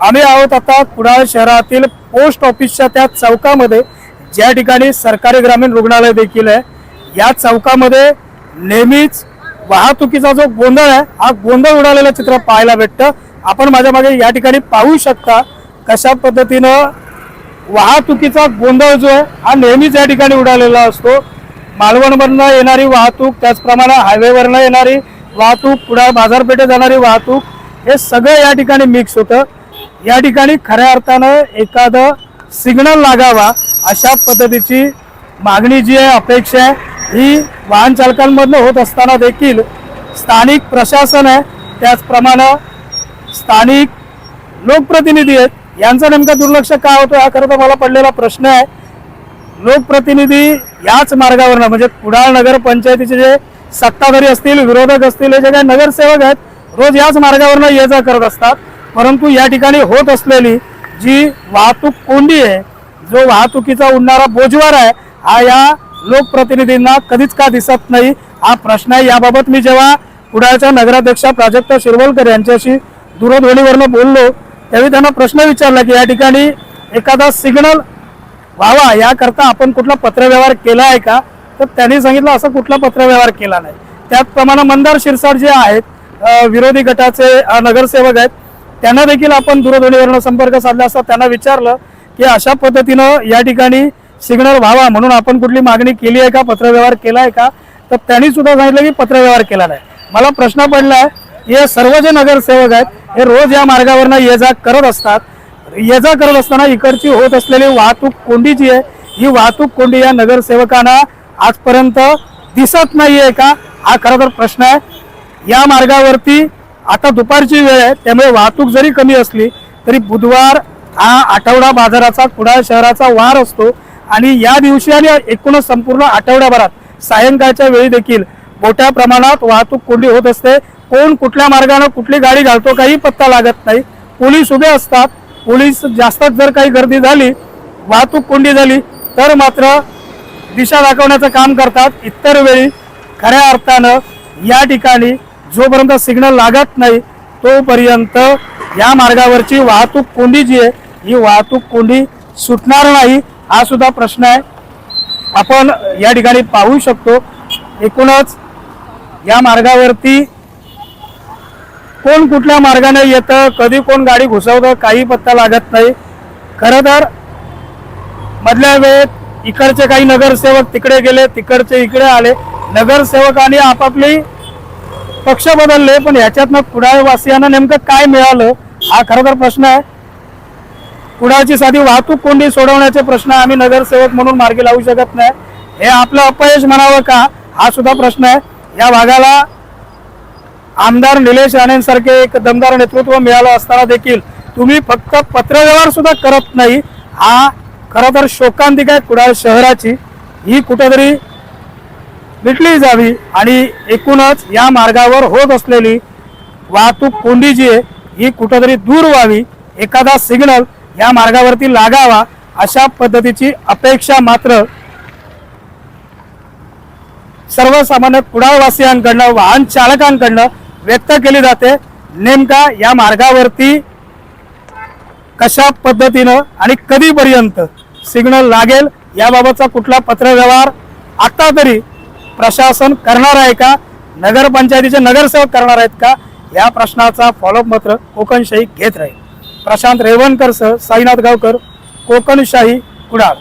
आम्ही आहोत आता कुडाळ शहरातील पोस्ट ऑफिसच्या त्या चौकामध्ये. ज्या ठिकाणी सरकारी ग्रामीण रुग्णालय देखील आहे. या चौकामध्ये नेहमीच वाहतुकीचा जो गोंधळ आहे हा गोंधळ उडालेलं चित्र पाहायला भेटतं. आपण माझ्या मागे या ठिकाणी पाहू शकता कशा पद्धतीनं वाहतुकीचा गोंधळ जो आहे हा नेहमीच या ठिकाणी उडालेला असतो. मालवणवरनं येणारी वाहतूक त्याचप्रमाणे हायवेवरनं येणारी वाहतूक कुडाळ बाजारपेठेत जाणारी वाहतूक हे सगळं या ठिकाणी मिक्स होतं. या ठिकाणी खऱ्या अर्थानं एखादं सिग्नल लागावा अशा पद्धतीची मागणी जी आहे अपेक्षा आहे ही वाहन चालकांमधनं होत असताना देखील स्थानिक प्रशासन आहे. त्याचप्रमाणे स्थानिक लोकप्रतिनिधी आहेत. यांचं नेमकं दुर्लक्ष का होतं हा खरं तर मला पडलेला प्रश्न आहे. लोकप्रतिनिधी याच मार्गावरनं म्हणजे कुडाळ नगर पंचायतीचे जे सत्ताधारी असतील विरोधक असतील हे जे काही नगरसेवक आहेत रोज याच मार्गावरनं ये जा करत असतात. परंतु या ठिकाणी होत असलेली जी वाहतूक कोंडी आहे जो वाहतुकीचा उडणारा बोजवार आहे हा या लोकप्रतिनिधींना कधीच का दिसत नाही? हा प्रश्न आहे. याबाबत मी जेव्हा कुडाळच्या नगराध्यक्षा प्राजक्ता शिरवलकर यांच्याशी दूरध्वनीवरनं बोललो त्यावेळी त्यांना प्रश्न विचारला की या ठिकाणी एखादा सिग्नल व्हावा याकरता आपण कुठला पत्रव्यवहार केला आहे का? तर त्यांनी सांगितलं असं कुठला पत्रव्यवहार केला नाही. त्याचप्रमाणे मंदार शिरसाट जे आहेत विरोधी गटाचे नगरसेवक आहेत त्यांना देखील आपण दूरध्वनीवरनं संपर्क साधला असता त्यांना विचारलं की अशा पद्धतीनं या ठिकाणी सिग्नल व्हावा म्हणून आपण कुठली मागणी केली आहे का? पत्रव्यवहार केला आहे का? तर त्यांनी सुद्धा सांगितलं की पत्रव्यवहार केला नाही. मला प्रश्न पडला आहे हे सर्व जे नगरसेवक आहेत हे रोज या मार्गावरनं ये जा करत असतात. ये जा करत असताना इकडची होत असलेली वाहतूक कोंडी जी आहे. ही वाहतूक कोंडी या नगरसेवकांना आजपर्यंत दिसत नाही आहे का? हा खरं तर प्रश्न आहे. या मार्गावरती आता दुपारची वेळ आहे त्यामुळे वाहतूक जरी कमी असली तरी बुधवार हा आठवडा बाजाराचा कुडाळ शहराचा वार असतो. आणि या दिवशी आणि एकूणच संपूर्ण आठवड्याभरात सायंकाळच्या वेळी देखील मोठ्या प्रमाणात वाहतूक कोंडी होत असते. कोण कुठल्या मार्गाने कुठली गाडी घालतो काही पत्ता लागत नाही. पोलीस उभे असतात. पोलीस जास्तच जर काही गर्दी झाली वाहतूक कोंडी झाली तर मात्र दिशा दाखवण्याचं काम करतात. इतर वेळी खऱ्या अर्थानं या ठिकाणी जोपर्यंत सिग्नल लागत नाही तोपर्यंत या मार्गावरची वाहतूक कोंडी जी आहे ही वाहतूक कोंडी सुटणार नाही. हा सुद्धा प्रश्न आहे. आपण या ठिकाणी पाहू शकतो. एकूणच या मार्गावरती कोण कुठल्या मार्गाने येतं कधी कोण गाडी घुसवतं काही पत्ता लागत नाही. खरं तर मधल्या वेळेत इकडचे काही नगरसेवक तिकडे गेले तिकडचे इकडे आले. नगरसेवकांनी आपापली पक्ष बदलले पण ह्याच्यातनं कुडाळवासियांना नेमकं काय मिळालं? हा खरं तर प्रश्न आहे. कुडाळची साधी वाहतूक कोंडी सोडवण्याचे प्रश्न आम्ही नगरसेवक म्हणून मार्गी लावू शकत नाही. हे आपलं अपयश म्हणावं का? हा सुद्धा प्रश्न आहे. या भागाला आमदार निलेश राणेंसारखे एक दमदार नेतृत्व मिळालं असताना देखील तुम्ही फक्त पत्रव्यवहार सुद्धा करत नाही. हा खरं तर शोकांतिक आहे कुडाळ शहराची. ही कुठेतरी मिटली जावी आणि एकूणच या मार्गावर होत असलेली वाहतूक कोंडी जी आहे ही कुठंतरी दूर व्हावी एखादा सिग्नल या मार्गावरती लागावा अशा पद्धतीची अपेक्षा मात्र सर्वसामान्य कुडाळवासियांकडनं वाहन चालकांकडनं व्यक्त केली जाते. नेमका या मार्गावरती कशा पद्धतीनं आणि कधीपर्यंत सिग्नल लागेल याबाबतचा कुठला पत्रव्यवहार आता तरी प्रशासन करणार आहे का? नगरपंचायतीचे नगरसेवक करणार आहेत का? या प्रश्नाचा फॉलोअप मात्र कोकणशाही घेत राहील. प्रशांत रेवणकर सह साईनाथ गावकर कोकणशाही कुडाळ.